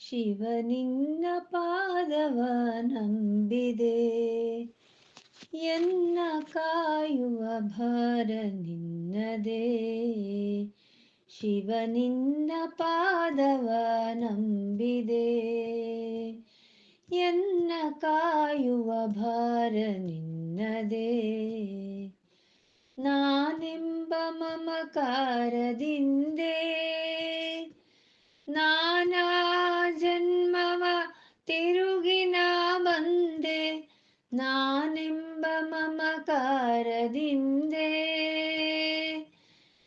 ಶಿವ ನಿನ್ನ ಪಾದವ ನಂಬಿದೆ ಎನ್ನ ಕಾಯುವ ಭಾರ ನಿನ್ನದೇ ಶಿವ ನಿನ್ನ ಪಾದವ ನಂಬಿದೆ ಎನ್ನ ಕಾಯುವ ಭಾರ ನಿನ್ನದೇ ನಾನೆಂಬ ಮಮಕಾರದಿಂದೇ ನಾನಾ ಮಮಕಾರದಿಂದೇ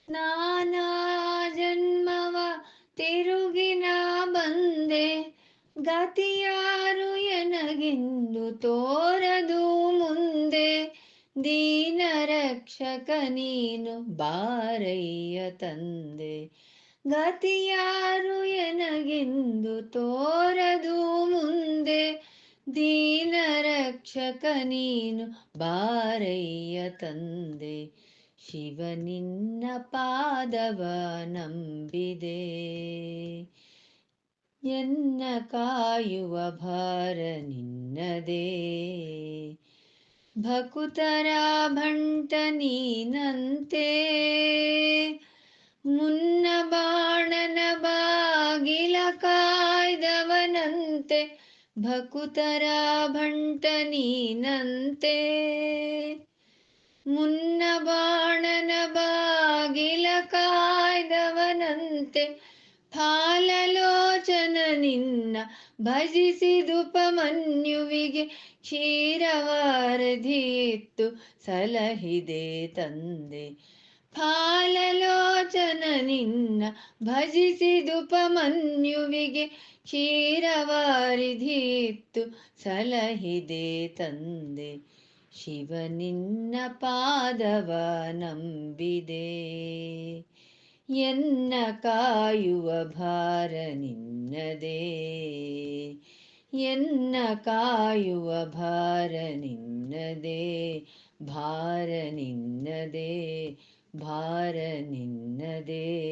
ನಾನಾ ಜನ್ಮವ ತಿರುಗಿನ ಬಂದೆ. ಗತಿಯಾರು ಎನಗಿಂದು ತೋರದು ಮುಂದೆ. ದೀನ ರಕ್ಷಕ ನೀನು ಬಾರಯ್ಯ ತಂದೆ. ಗತಿಯಾರು ಎನಗಿಂದು ತೋರದು ಮುಂದೆ. ದೀನ ರಕ್ಷಕ ನೀನು ಬಾರಯ್ಯ ತಂದೆ. ಶಿವ ನಿನ್ನ ಪಾದವ ನಂಬಿದೆ. ಎನ್ನ ಕಾಯುವ ಭಾರ ನಿನ್ನದೇ. ಭಕುತರ ಭಂಟ ನೀನಂತೆ. ಮುನ್ನ ಬಾಣನ ಬಾಗಿಲ ಕಾಯ್ದವನಂತೆ. ಭಕುತರ ಭಂಟನೀನಂತೆ ಮುನ್ನ ಬಾಣನ ಬಾಗಿಲ ಕಾಯ್ದವನಂತೆ. ಫಾಲಲೋಚನ ನಿನ್ನ ಭಜಿಸಿದುಪಮನ್ಯುವಿಗೆ ಕ್ಷೀರವಾರಧಿ ಇತ್ತು ಸಲಹಿದೆ ತಂದೆ. ಫಾಲಲೋಚನ ನಿನ್ನ ಭಜಿಸಿದುಪಮನ್ಯುವಿಗೆ ಕ್ಷೀರವಾರಿಧಿ ಇತ್ತು ಸಲಹಿದೆ ತಂದೆ. ಶಿವ ನಿನ್ನ ಪಾದವ ನಂಬಿದೆ. ಎನ್ನ ಕಾಯುವ ಭಾರ ನಿನ್ನದೇ. ಎನ್ನ ಕಾಯುವ ಭಾರ ನಿನ್ನದೇ. ಭಾರ ನಿನ್ನದೇ. ಭಾರ ನಿನ್ನದೇ.